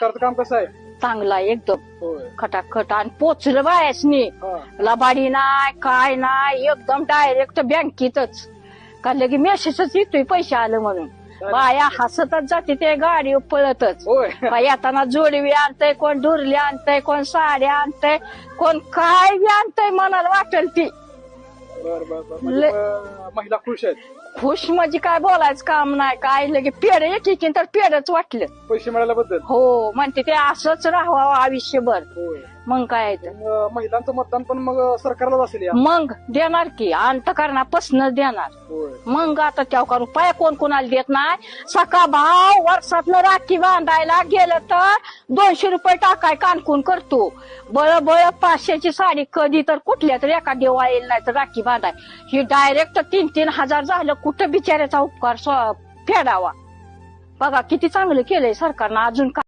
सरकारचं काम कसं आहे? चांगला एकदम. होय. खटाखट. आणि पोचलं बायसनी हा. लबाडी नाही काय नाही एकदम डायरेक्ट बँकेतच. का लगे मेसेजच येतोय पैसे आलं म्हणून. बाया हसतच जाते ते गाडी पळतच. होय. येताना जोडवी आणतय कोण डुरली आणतय कोण साड्या आणतय कोण काय बी आणतय मनाला वाटेल ती बर बर बर. म्हणजे, अं, महिला खुश आहेत? खुश म्हणजे काय बोलायचं काम नाही काय लगे पेड एक एकीन तर पेडच वाटलं. पैसे मिळाल्याबद्दल? हो म्हणते ते असंच राहावं आयुष्यभर. होय. मग काय तर. मग महिलांचं मतदान पण मग सरकारलाच असेल या? मग देणार की अंतकरणापासूनच देणार. होय. मग आता त्या का रुपया कोण कोणाला देत नाही? सका भाव वर्षात राखी बांधायला गेलं तर दोनशे रुपये टाकाय कानकून करतो. बळ बळ पाचशेची साडी कधी तर कुठल्या तर एका देवा येईल नाही तर राखी बांधाय ही डायरेक्ट तीन तीन हजार झालं कुठं बिचाऱ्याचा उपकार फेडावा. बघा किती चांगलं केलंय सरकारनं. अजून काय